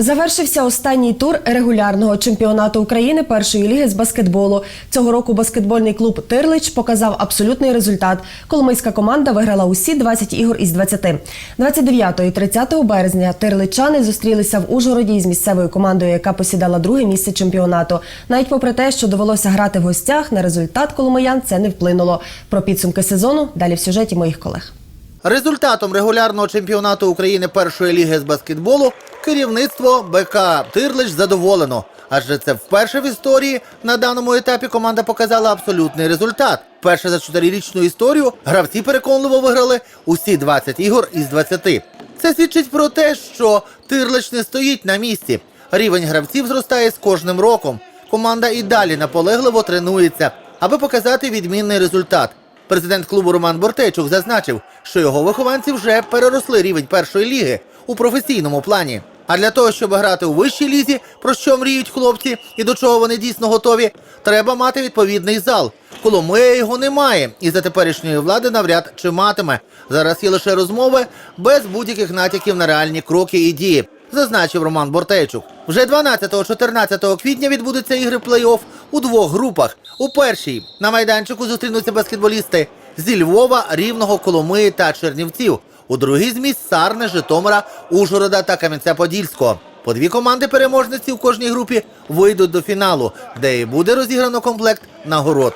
Завершився останній тур регулярного чемпіонату України першої ліги з баскетболу. Цього року баскетбольний клуб Тирлич показав абсолютний результат. Коломийська команда виграла усі 20 ігор із 20. 29 і 30 березня тирличани зустрілися в Ужгороді із місцевою командою, яка посідала друге місце чемпіонату. Навіть попри те, що довелося грати в гостях, на результат коломиян це не вплинуло. Про підсумки сезону далі в сюжеті моїх колег. Результатом регулярного чемпіонату України першої ліги з баскетболу керівництво БК Тирлич задоволено. Адже це вперше в історії на даному етапі команда показала абсолютний результат. Перше за чотирирічну історію гравці переконливо виграли усі 20 ігор із 20. Це свідчить про те, що Тирлич не стоїть на місці. Рівень гравців зростає з кожним роком. Команда і далі наполегливо тренується, аби показати відмінний результат. Президент клубу Роман Бортейчук зазначив, що його вихованці вже переросли рівень першої ліги у професійному плані. А для того, щоб грати у вищій лізі, про що мріють хлопці і до чого вони дійсно готові, треба мати відповідний зал. Коломия його немає, і за теперішньої влади навряд чи матиме. Зараз є лише розмови без будь-яких натяків на реальні кроки і дії. Зазначив Роман Бортейчук. Вже 12-14 квітня відбудуться ігри плей-офф у двох групах. У першій на майданчику зустрінуться баскетболісти зі Львова, Рівного, Коломиї та Чернівців. У другий з міст Сарни, Житомира, Ужгорода та Кам'янця-Подільського. По дві команди переможниці в кожній групі вийдуть до фіналу, де і буде розіграно комплект нагород.